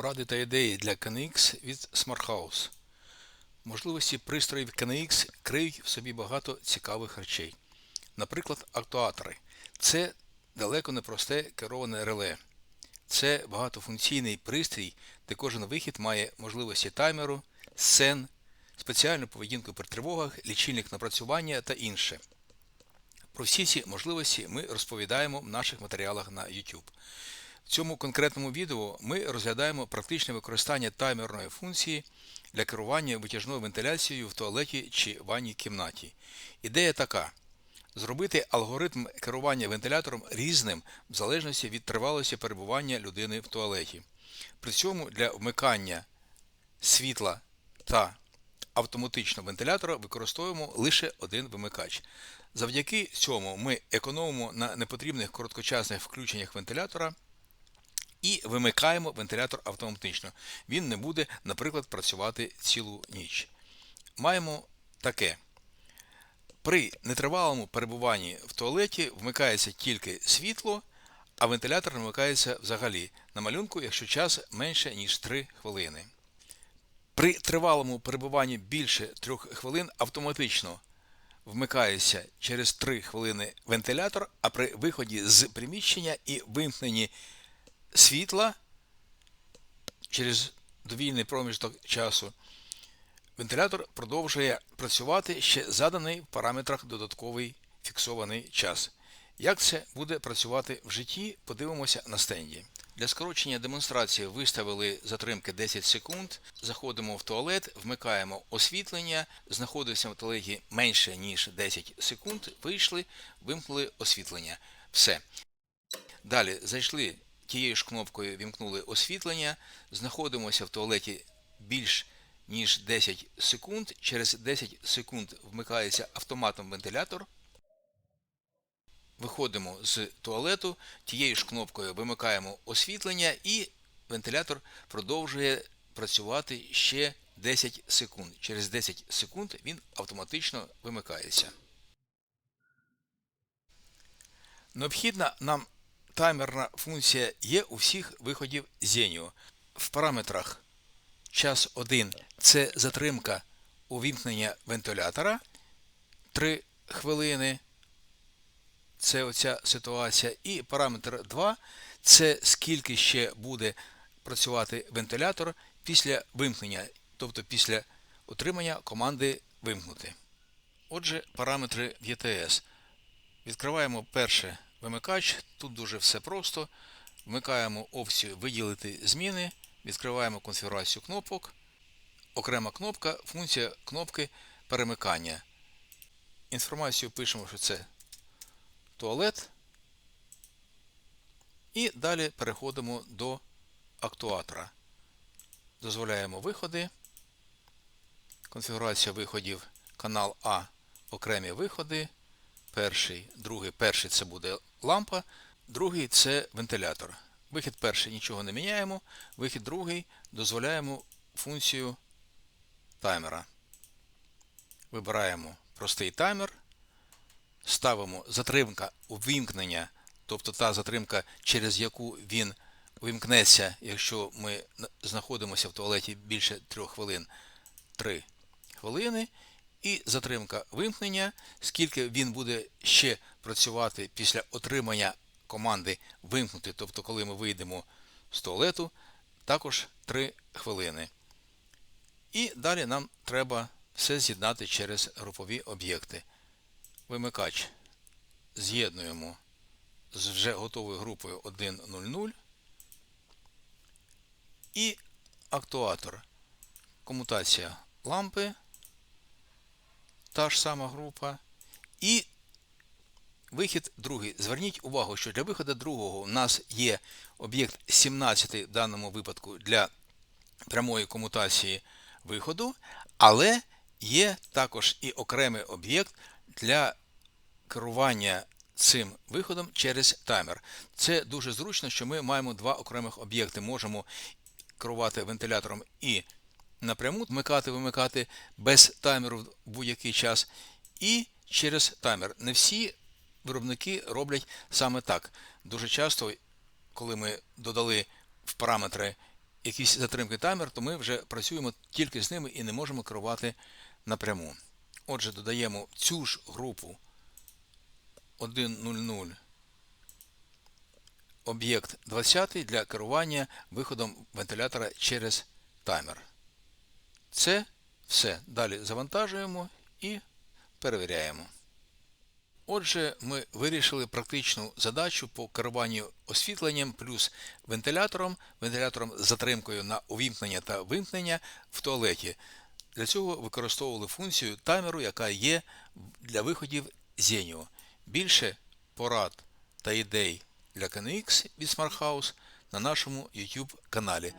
Поради та ідеї для KNX від Smart House. Можливості пристроїв KNX криють в собі багато цікавих речей. Наприклад, актуатори. Це далеко не просте кероване реле. Це багатофункційний пристрій, де кожен вихід має можливості таймеру, сцен, спеціальну поведінку при тривогах, лічильник напрацювання та інше. Про всі ці можливості ми розповідаємо в наших матеріалах на YouTube. В цьому конкретному відео ми розглядаємо практичне використання таймерної функції для керування витяжною вентиляцією в туалеті чи ванній кімнаті. Ідея така: зробити алгоритм керування вентилятором різним в залежності від тривалості перебування людини в туалеті. При цьому для вмикання світла та автоматичного вентилятора використовуємо лише один вимикач. Завдяки цьому ми економимо на непотрібних короткочасних включеннях вентилятора і вимикаємо вентилятор автоматично. Він не буде, наприклад, працювати цілу ніч. Маємо таке. При нетривалому перебуванні в туалеті вмикається тільки світло, а вентилятор вмикається взагалі на малюнку, якщо час менше, ніж 3 хвилини. При тривалому перебуванні більше 3 хвилин автоматично вмикається через 3 хвилини вентилятор, а при виході з приміщення і вимкненні світла через довільний проміжок часу вентилятор продовжує працювати ще заданий в параметрах додатковий фіксований час. Як це буде працювати в житті, подивимося на стенді. Для скорочення демонстрації виставили затримки 10 секунд. Заходимо в туалет, вмикаємо освітлення, знаходимося в туалеті менше ніж 10 секунд. Вийшли, вимкнули освітлення. Все. Далі зайшли тією ж кнопкою, вімкнули освітлення, знаходимося в туалеті більш ніж 10 секунд. Через 10 секунд вмикається автоматом вентилятор. Виходимо з туалету, тією ж кнопкою вимикаємо освітлення і вентилятор продовжує працювати ще 10 секунд. Через 10 секунд він автоматично вимикається. Необхідна нам таймерна функція є у всіх виходів Zenio. В параметрах час 1 це затримка увімкнення вентилятора 3 хвилини. Це оця ситуація. І параметр 2 це скільки ще буде працювати вентилятор після вимкнення, тобто після отримання команди вимкнути. Отже, параметри ETS. Відкриваємо перше вимикач. Тут дуже все просто. Вмикаємо опцію Виділити зміни, відкриваємо конфігурацію кнопок. Окрема кнопка, функція кнопки перемикання. Інформацію пишемо, що це туалет. І далі переходимо до актуатора. Дозволяємо виходи. Конфігурація виходів канал А, окремі виходи. Перший, другий, перший це буде лампа, другий це вентилятор. Вихід перший нічого не міняємо. Вихід другий дозволяємо функцію таймера. Вибираємо простий таймер. Ставимо затримка увімкнення, тобто та затримка, через яку він увімкнеться, якщо ми знаходимося в туалеті більше 3 хвилин 3 хвилини. І затримка вимкнення, скільки він буде ще працювати після отримання команди вимкнути, тобто, коли ми вийдемо з туалету, також 3 хвилини. І далі нам треба все з'єднати через групові об'єкти. Вимикач з'єднуємо з вже готовою групою 1.0.0 і актуатор. Комутація лампи та ж сама група. І вихід другий. Зверніть увагу, що для виходу другого у нас є об'єкт 17 в даному випадку для прямої комутації виходу, але є також і окремий об'єкт для керування цим виходом через таймер. Це дуже зручно, що ми маємо два окремих об'єкти. Можемо керувати вентилятором і напряму вмикати, вимикати без таймеру в будь-який час. І через таймер. Не всі виробники роблять саме так. Дуже часто, коли ми додали в параметри якісь затримки таймер, то ми вже працюємо тільки з ними і не можемо керувати напряму. Отже, додаємо цю ж групу 1.00 об'єкт 20 для керування виходом вентилятора через таймер. Це все. Далі завантажуємо і перевіряємо. Отже, ми вирішили практичну задачу по керуванню освітленням плюс вентилятором, вентилятором з затримкою на увімкнення та вимкнення в туалеті. Для цього використовували функцію таймеру, яка є для виходів Zenio. Більше порад та ідей для KNX від Smart House на нашому YouTube каналі.